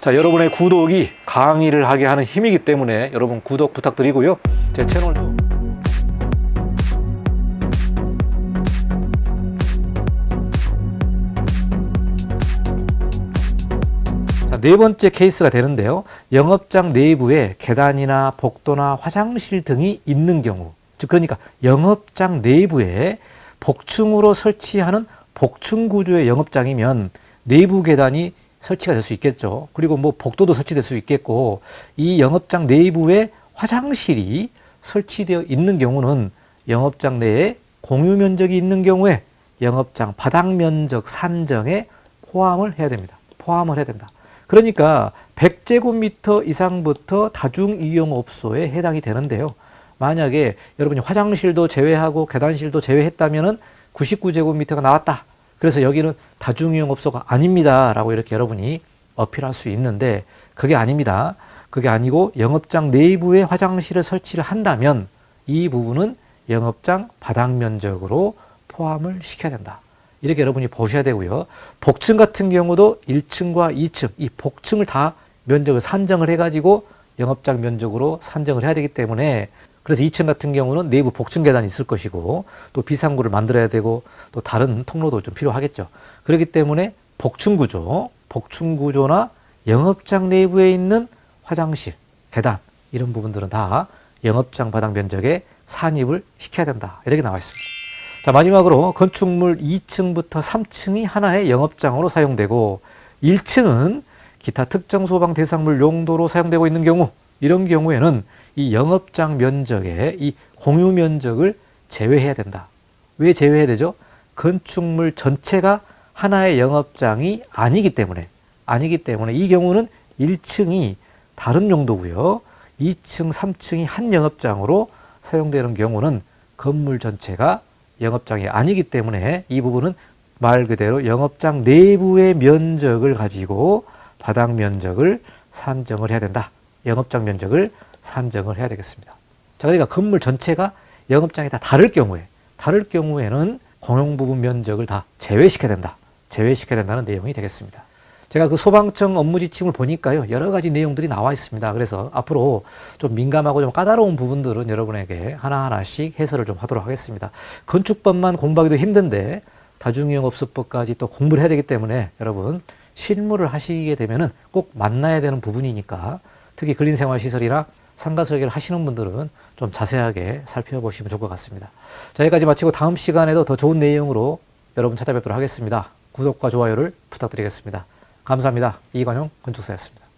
자, 여러분의 구독이 강의를 하게 하는 힘이기 때문에 여러분 구독 부탁드리고요. 제 채널도 자, 네 번째 케이스가 되는데요. 영업장 내부에 계단이나 복도나 화장실 등이 있는 경우, 즉 그러니까 영업장 내부에 복층으로 설치하는 복층 구조의 영업장이면 내부 계단이 설치가 될 수 있겠죠. 그리고 뭐 복도도 설치될 수 있겠고 이 영업장 내부에 화장실이 설치되어 있는 경우는 영업장 내에 공유 면적이 있는 경우에 영업장 바닥 면적 산정에 포함을 해야 됩니다. 포함을 해야 된다. 그러니까 100제곱미터 이상부터 다중 이용업소에 해당이 되는데요. 만약에 여러분이 화장실도 제외하고 계단실도 제외했다면은 99제곱미터가 나왔다. 그래서 여기는 다중이용업소가 아닙니다. 라고 이렇게 여러분이 어필할 수 있는데 그게 아닙니다. 그게 아니고 영업장 내부에 화장실을 설치를 한다면 이 부분은 영업장 바닥 면적으로 포함을 시켜야 된다. 이렇게 여러분이 보셔야 되고요. 복층 같은 경우도 1층과 2층, 이 복층을 다 면적을 산정을 해가지고 영업장 면적으로 산정을 해야 되기 때문에 그래서 2층 같은 경우는 내부 복층 계단이 있을 것이고 또 비상구를 만들어야 되고 또 다른 통로도 좀 필요하겠죠. 그렇기 때문에 복층 구조, 복층 구조나 영업장 내부에 있는 화장실, 계단 이런 부분들은 다 영업장 바닥 면적에 산입을 시켜야 된다. 이렇게 나와 있습니다. 자, 마지막으로 건축물 2층부터 3층이 하나의 영업장으로 사용되고 1층은 기타 특정 소방 대상물 용도로 사용되고 있는 경우 이런 경우에는 이 영업장 면적에 이 공유 면적을 제외해야 된다. 왜 제외해야 되죠? 건축물 전체가 하나의 영업장이 아니기 때문에 아니기 때문에 이 경우는 1층이 다른 용도고요. 2층, 3층이 한 영업장으로 사용되는 경우는 건물 전체가 영업장이 아니기 때문에 이 부분은 말 그대로 영업장 내부의 면적을 가지고 바닥 면적을 산정을 해야 된다. 영업장 면적을 산정을 해야 되겠습니다. 자, 그러니까 건물 전체가 영업장이 다 다를 경우에, 다를 경우에는 공용 부분 면적을 다 제외시켜야 된다. 제외시켜야 된다는 내용이 되겠습니다. 제가 그 소방청 업무 지침을 보니까요, 여러 가지 내용들이 나와 있습니다. 그래서 앞으로 좀 민감하고 좀 까다로운 부분들은 여러분에게 하나하나씩 해설을 좀 하도록 하겠습니다. 건축법만 공부하기도 힘든데, 다중이용업소법까지 또 공부를 해야 되기 때문에 여러분, 실무를 하시게 되면은 꼭 만나야 되는 부분이니까 특히 근린생활시설이나 상가 설계를 하시는 분들은 좀 자세하게 살펴보시면 좋을 것 같습니다. 자, 여기까지 마치고 다음 시간에도 더 좋은 내용으로 여러분 찾아뵙도록 하겠습니다. 구독과 좋아요를 부탁드리겠습니다. 감사합니다. 이관용 건축사였습니다.